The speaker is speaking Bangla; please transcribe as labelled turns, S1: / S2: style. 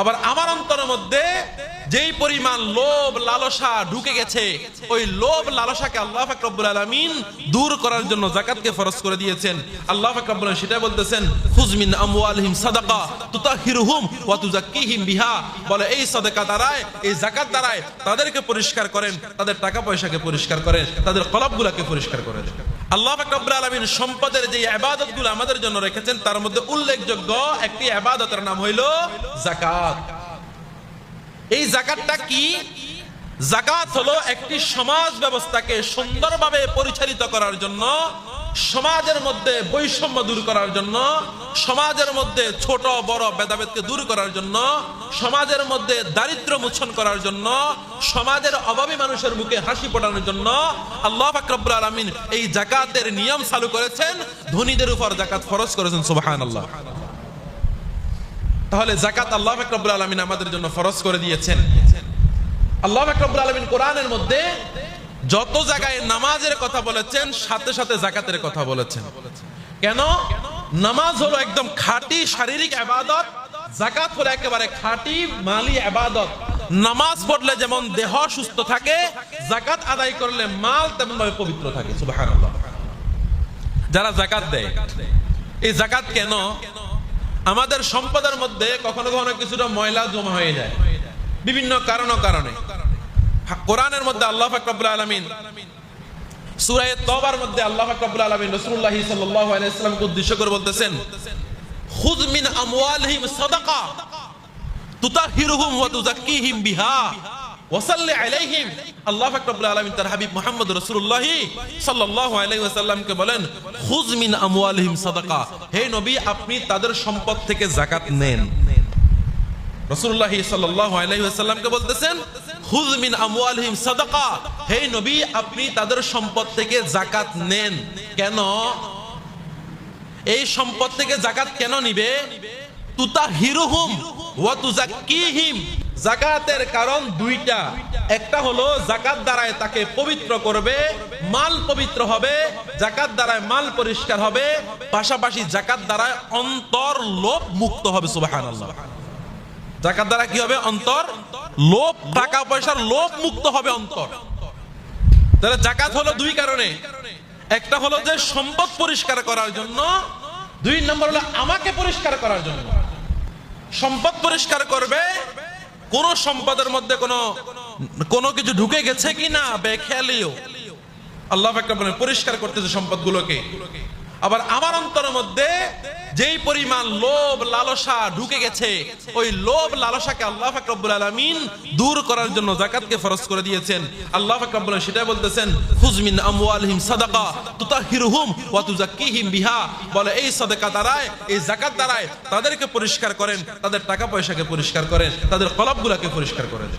S1: আবার আমার অন্তরের মধ্যে যেই পরিমাণ লোভ, লালসা ঢুকে গেছে, ওই লোভ, লালসাকে আল্লাহ ফাকরুল আলমিন দূর করার জন্য জাকাতকে ফরজ করে দিয়েছেন। আল্লাহ ফাকরুল সেটা বলতেছেন হুজমিন আমওয়ালহিম সাদাকা, তুতাহিরুহুম ওয়া তুজাক্কিহিম বিহা। বলে, এই সাদাকা দ্বারায়, এই জাকাত দ্বারায় তাদেরকে পরিষ্কার করেন, তাদের টাকা পয়সাকে পরিষ্কার করেন, তাদের কলবগুলোকে পরিষ্কার করেন। আল্লাহ ফাকরুল আলমিন সম্পদের যে আবাদতগুলো আমাদের জন্য রেখেছেন, তার মধ্যে উল্লেখযোগ্য একটি আবাদতের নাম হইল জাকাত এই জাকাতটা কি? জাকাত হলো একটি সমাজ ব্যবস্থাকে সুন্দরভাবে পরিচালিত করার জন্য সমাজের মধ্যে বৈষম্য দূর করার জন্য, সমাজের মধ্যে ছোট, বড় ভেদাভেদকে দূর করার জন্য, সমাজের মধ্যে দারিদ্র মোচন করার জন্য, সমাজের অভাবী মানুষের মুখে হাসি ফোটানোর জন্য আল্লাহ ফাকরাবুল আলমিন এই জাকাতের নিয়ম চালু করেছেন। ধনীদের উপর জাকাত ফরজ করেছেন সুবাহান আল্লাহ তাহলে জাকাত আল্লাহ ফাকরাবুল আলমিন আমাদের জন্য ফরজ করে দিয়েছেন। আল্লাহ ফাকরাবুল আলমিন কোরআনের মধ্যে যত জায়গায় নামাজের কথা বলেছেন, সাথে সাথে জাকাতের কথা বলেছেন। কেন? নামাজ হলো একদম খাঁটি শারীরিক আবাদত, জাকাত হলো একেবারে খাঁটি মালি আবাদত। নামাজ পড়লে যেমন দেহ সুস্থ থাকে, জাকাত আদায় করলে মাল তেমন ভাবে পবিত্র থাকে, সুবহানাল্লাহ। যারা জাকাত দেয়, এই জাকাত কেন? আমাদের সম্পদের মধ্যে কখনো কখনো কিছুটা ময়লা জমা হয়ে যায়। বিভিন্ন কারণ, কারণে। কোরআনের মধ্যে আল্লাহ ফাকরাবুল আলমিন, সুরায় তবার মধ্যে আল্লাহ ফাকরাবুল আলমিন রসুল্লাহ সাল্লামকে উদ্দেশ্য করে বলতেছেন আমওয়ালিহিম সাদাকা, তুতাহিরুহুম ওয়া তুযাক্কিহিম বিহা ওয়াসাল্লি আলাইহিম। আল্লাহ আলামিন তার হাবিব মুহাম্মদ রাসূলুল্লাহ সাল্লাল্লাহু আলাইহি ওয়াসাল্লামকে বলেন, খুয মিন আমওয়ালিহিম সাদাকা, হে নবী, আপনি তাদের সম্পদ থেকে যাকাত নেন। রাসূলুল্লাহ সাল্লাল্লাহু আলাইহি ওয়াসাল্লামকে বলতেছেন কারণ দুইটা। একটা হলো জাকাত দ্বারায় তাকে পবিত্র করবে, মাল পবিত্র হবে জাকাত দ্বারায় মাল পরিষ্কার হবে, পাশাপাশি জাকাত দ্বারায় অন্তর লোভ মুক্ত হবে, সুবহানাল্লাহ। জাকাত দ্বারা কি হবে অন্তর? লোভ, টাকা পয়সার লোভ মুক্ত হবে অন্তর। তাহলে জাকাত হলো দুই কারণে। একটা হলো যে সম্পদ পরিষ্কার করার জন্য, দুই নম্বর হলো আমাকে পরিষ্কার করার জন্য। সম্পদ পরিষ্কার করবে, কোন সম্পদের মধ্যে কোনো কোনো কিছু ঢুকে গেছে কি না বেখেয়ালিও আল্লাহ একটা বলেন পরিষ্কার করতেছে সম্পদগুলোকে। আবার আমার অন্তরের মধ্যে যেই পরিমাণ লোভ, লালসা ঢুকে গেছে, ওই লোভ, লালসাকে আল্লাহ ফাকরাবুল আলমিন দূর করার জন্য জাকাতকে ফরজ করে দিয়েছেন। আল্লাহ ফাকরাবুল সেটা বলতেছেন হুজমিন আমওয়ালহিম সাদাকা তুতাহিরুহুম ওয়া তুজাক্কিহিম বিহা। বলে, এই সাদাকা দ্বারায় এই জাকাত দ্বারায় তাদেরকে পরিষ্কার করেন, তাদের টাকা পয়সাকে পরিষ্কার করেন, তাদের কলবগুলোকে পরিষ্কার করেন।